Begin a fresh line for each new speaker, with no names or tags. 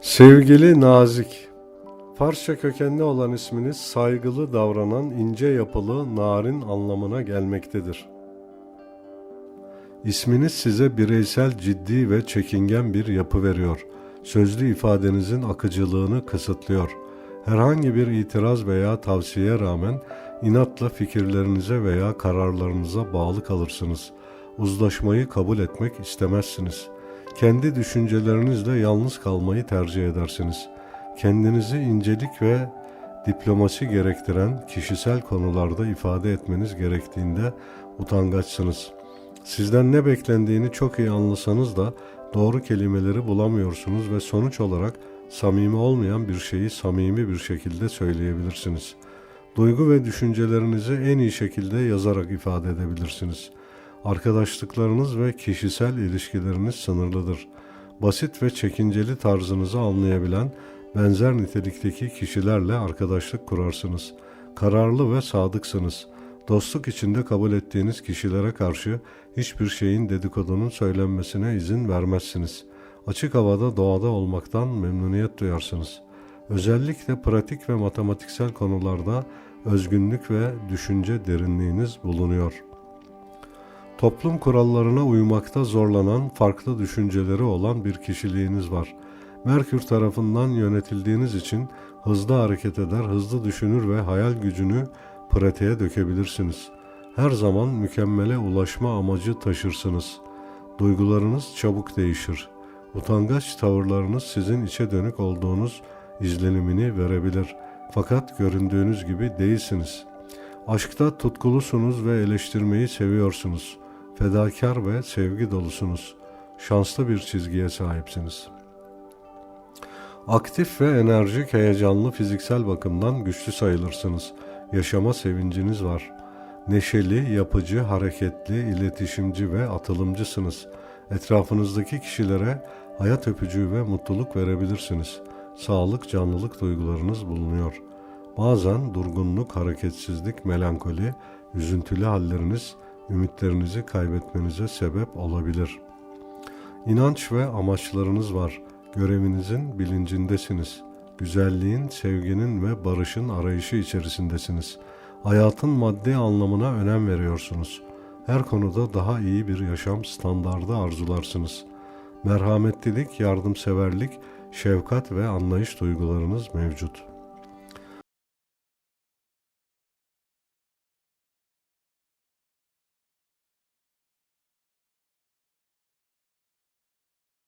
Sevgili Nazik, Farsça kökenli olan isminiz saygılı davranan, ince yapılı, narin anlamına gelmektedir. İsminiz size bireysel, ciddi ve çekingen bir yapı veriyor. Sözlü ifadenizin akıcılığını kısıtlıyor. Herhangi bir itiraz veya tavsiyeye rağmen inatla fikirlerinize veya kararlarınıza bağlı kalırsınız. Uzlaşmayı kabul etmek istemezsiniz. Kendi düşüncelerinizle yalnız kalmayı tercih edersiniz. Kendinizi incelik ve diplomasi gerektiren kişisel konularda ifade etmeniz gerektiğinde utangaçsınız. Sizden ne beklendiğini çok iyi anlasanız da doğru kelimeleri bulamıyorsunuz ve sonuç olarak samimi olmayan bir şeyi samimi bir şekilde söyleyebilirsiniz. Duygu ve düşüncelerinizi en iyi şekilde yazarak ifade edebilirsiniz. Arkadaşlıklarınız ve kişisel ilişkileriniz sınırlıdır. Basit ve çekinceli tarzınızı anlayabilen benzer nitelikteki kişilerle arkadaşlık kurarsınız. Kararlı ve sadıksınız. Dostluk içinde kabul ettiğiniz kişilere karşı hiçbir şeyin dedikodunun söylenmesine izin vermezsiniz. Açık havada doğada olmaktan memnuniyet duyarsınız. Özellikle pratik ve matematiksel konularda özgünlük ve düşünce derinliğiniz bulunuyor. Toplum kurallarına uymakta zorlanan, farklı düşünceleri olan bir kişiliğiniz var. Merkür tarafından yönetildiğiniz için hızlı hareket eder, hızlı düşünür ve hayal gücünü pratiğe dökebilirsiniz. Her zaman mükemmele ulaşma amacı taşırsınız. Duygularınız çabuk değişir. Utangaç tavırlarınız sizin içe dönük olduğunuz izlenimini verebilir. Fakat göründüğünüz gibi değilsiniz. Aşkta tutkulusunuz ve eleştirmeyi seviyorsunuz. Fedakar ve sevgi dolusunuz. Şanslı bir çizgiye sahipsiniz. Aktif ve enerjik, heyecanlı fiziksel bakımdan güçlü sayılırsınız. Yaşama sevinciniz var. Neşeli, yapıcı, hareketli, iletişimci ve atılımcısınız. Etrafınızdaki kişilere hayat öpücüğü ve mutluluk verebilirsiniz. Sağlık, canlılık duygularınız bulunuyor. Bazen durgunluk, hareketsizlik, melankoli, üzüntülü halleriniz ümitlerinizi kaybetmenize sebep olabilir. İnanç ve amaçlarınız var. Görevinizin bilincindesiniz. Güzelliğin, sevginin ve barışın arayışı içerisindesiniz. Hayatın maddi anlamına önem veriyorsunuz. Her konuda daha iyi bir yaşam standardı arzularsınız. Merhametlilik, yardımseverlik, şefkat ve anlayış duygularınız mevcut.''